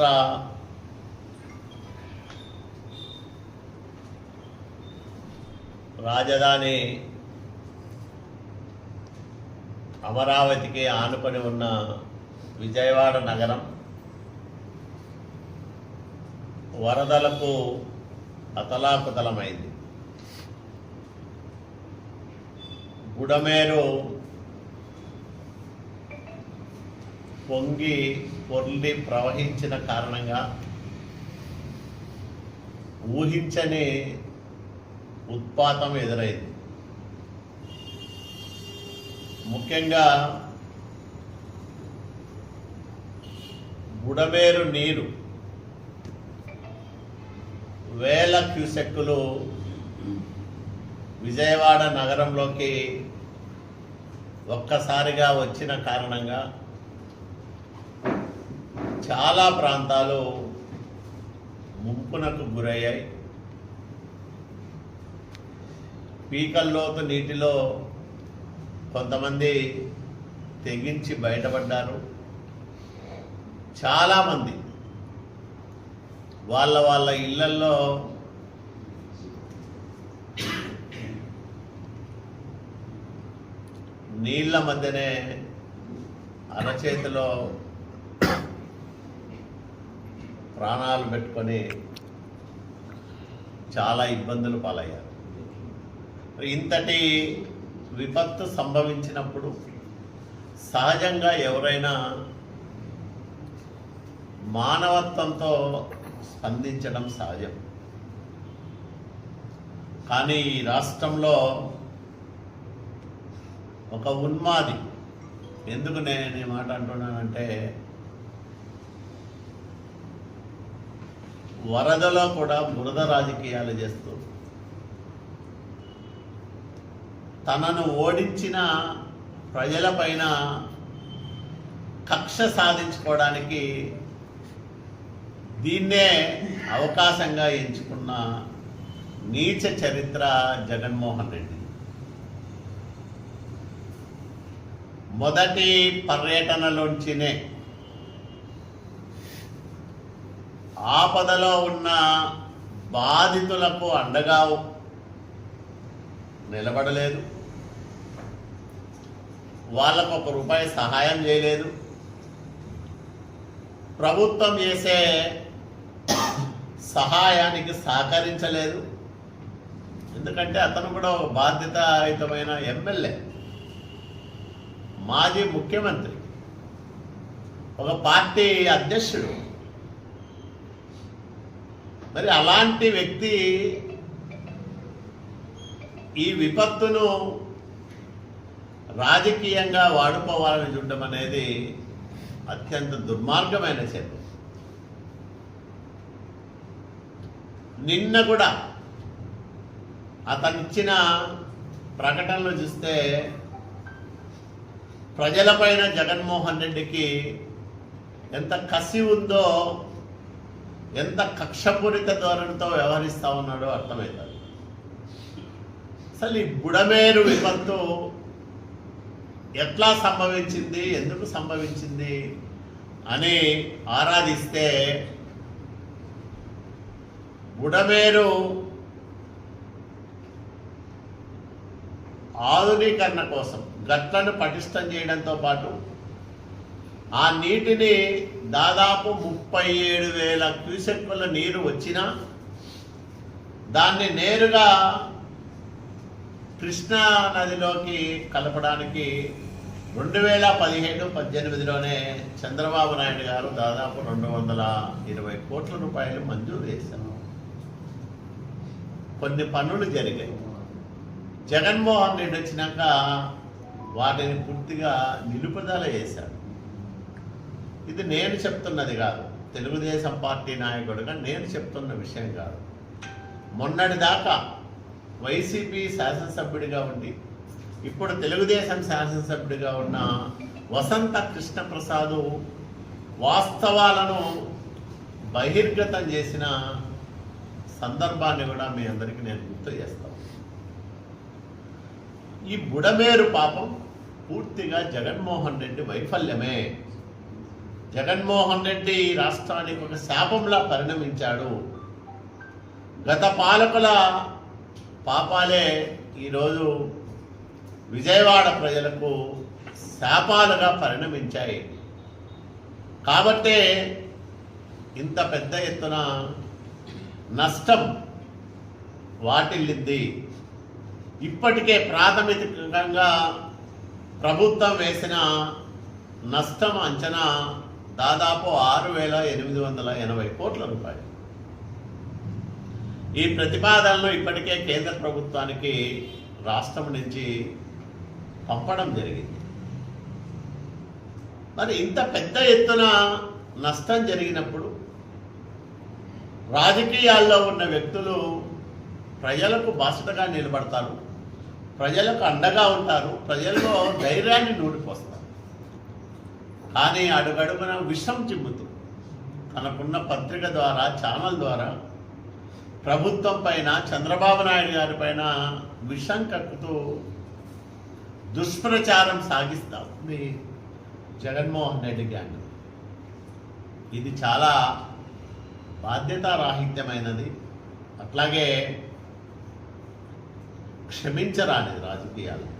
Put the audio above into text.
రాష్ట్ర రాజధాని అమరావతికి ఆనుకొని ఉన్న విజయవాడ నగరం వరదలకు అతలాకుతలమైంది గుడమేరు పొంగి పొర్లి ప్రవహించిన కారణంగా ఊహించని ఉత్పాతం ఎదురైంది. ముఖ్యంగా బుడమేరు నీరు వేల క్యూసెక్కులు విజయవాడ నగరంలోకి ఒక్కసారిగా వచ్చిన కారణంగా చాలా ప్రాంతాలు ముంపునకు గురయ్యాయి. పీకల్లోతు నీటిలో కొంతమంది తెగించి బయటపడ్డారు. చాలామంది వాళ్ళ వాళ్ళ ఇళ్ళల్లో నీళ్ళ మధ్యనే అరచేతిలో ప్రాణాలు పెట్టుకొని చాలా ఇబ్బందులు పాలయ్యారు. ఇంతటి విపత్తు సంభవించినప్పుడు సహజంగా ఎవరైనా మానవత్వంతో స్పందించడం సహజం. కానీ ఈ రాష్ట్రంలో ఒక ఉన్మాది ఎందుకు నేను ఈ మాట అంటున్నానంటే వరదలో కూడా బురద రాజకీయాలు చేస్తూ. తనను ఓడించిన ప్రజలపైన కక్ష సాధించుకోవడానికి దీన్నే అవకాశంగా ఎంచుకున్న నీచ చరిత్ర జగన్మోహన్ రెడ్డి. మొదటి పర్యటనలోంచినే ఆపదలో ఉన్న బాధితులకు అండగా నిలబడలేదు. వాళ్ళకు ఒక రూపాయి సహాయం చేయలేదు. ప్రభుత్వం చేసే సహాయానికి సహకరించలేదు. ఎందుకంటే అతను కూడా ఒక బాధ్యతాయుతమైన ఎమ్మెల్యే. మాజీ ముఖ్యమంత్రి. ఒక పార్టీ అధ్యక్షుడు. మరి అలాంటి వ్యక్తి ఈ విపత్తును రాజకీయంగా వాడుకోవాలని చూడడం అనేది అత్యంత దుర్మార్గమైన చర్య. నిన్న కూడా అతనిచ్చిన ప్రకటనలు చూస్తే ప్రజలపైన జగన్మోహన్ రెడ్డికి ఎంత కసి ఉందో ఎంత కక్షపూరిత ధోరణితో వ్యవహరిస్తా ఉన్నాడో అర్థమవుతుంది అసలు ఈ బుడమేరు విపత్తు ఎట్లా సంభవించింది ఎందుకు సంభవించింది అని ఆరాధిస్తే బుడమేరు ఆధునీకరణ కోసం గట్లను పటిష్టం చేయడంతో పాటు ఆ నీటిని దాదాపు ముప్పై ఏడు వేల క్యూసెక్కుల నీరు వచ్చినా దాన్ని నేరుగా కృష్ణా నదిలోకి కలపడానికి రెండు వేల పదిహేడు పద్దెనిమిదిలోనే చంద్రబాబు నాయుడు గారు దాదాపు రెండు వందల ఇరవై కోట్ల రూపాయలు మంజూరు చేశారు. కొన్ని పనులు జరిగాయి. జగన్మోహన్ రెడ్డి వచ్చినాక వాటిని పూర్తిగా నిలుపుదల చేశాడు. ఇది నేను చెప్తున్నది కాదు. తెలుగుదేశం పార్టీ నాయకుడిగా నేను చెప్తున్న విషయం కాదు. మొన్నటి దాకా వైసీపీ శాసనసభ్యుడిగా ఉండి ఇప్పుడు తెలుగుదేశం శాసనసభ్యుడిగా ఉన్న వసంత కృష్ణప్రసాదు వాస్తవాలను బహిర్గతం చేసిన సందర్భాన్ని కూడా మీ అందరికీ నేను గుర్తు చేస్తాను ఈ బుడమేరు పాపం పూర్తిగా జగన్మోహన్ రెడ్డి వైఫల్యమే. జగన్మోహన్ రెడ్డి ఈ రాష్ట్రానికి ఒక శాపంలా పరిణమించాడు. గత పాలకుల పాపాలే ఈరోజు విజయవాడ ప్రజలకు శాపాలుగా పరిణమించాయి. కాబట్టే ఇంత పెద్ద ఎత్తున నష్టం వాటిల్లింది. ఇప్పటికే ప్రాథమికంగా ప్రభుత్వం వేసిన నష్టం అంచనా దాదాపు ఆరు వేల ఎనిమిది వందల ఎనభై కోట్ల రూపాయలు. ఈ ప్రతిపాదనలు ఇప్పటికే కేంద్ర ప్రభుత్వానికి రాష్ట్రం నుంచి పంపడం జరిగింది. మరి ఇంత పెద్ద ఎత్తున నష్టం జరిగినప్పుడు రాజకీయాల్లో ఉన్న వ్యక్తులు ప్రజలకు బాసటగా నిలబడతారు ప్రజలకు అండగా ఉంటారు ప్రజల్లో ధైర్యాన్ని నూడిపోస్తారు కానీ అడుగడుగున విషం చిమ్ముతూ తనకున్న పత్రిక ద్వారా ఛానల్ ద్వారా ప్రభుత్వం పైన చంద్రబాబు నాయుడు గారి పైన విషం కక్కుతూ దుష్ప్రచారం సాగిస్తాం. మీ జగన్మోహన్ రెడ్డి గ్యాంగ్. ఇది చాలా బాధ్యతారాహిత్యమైనది. అట్లాగే క్షమించరానిది రాజకీయాలు.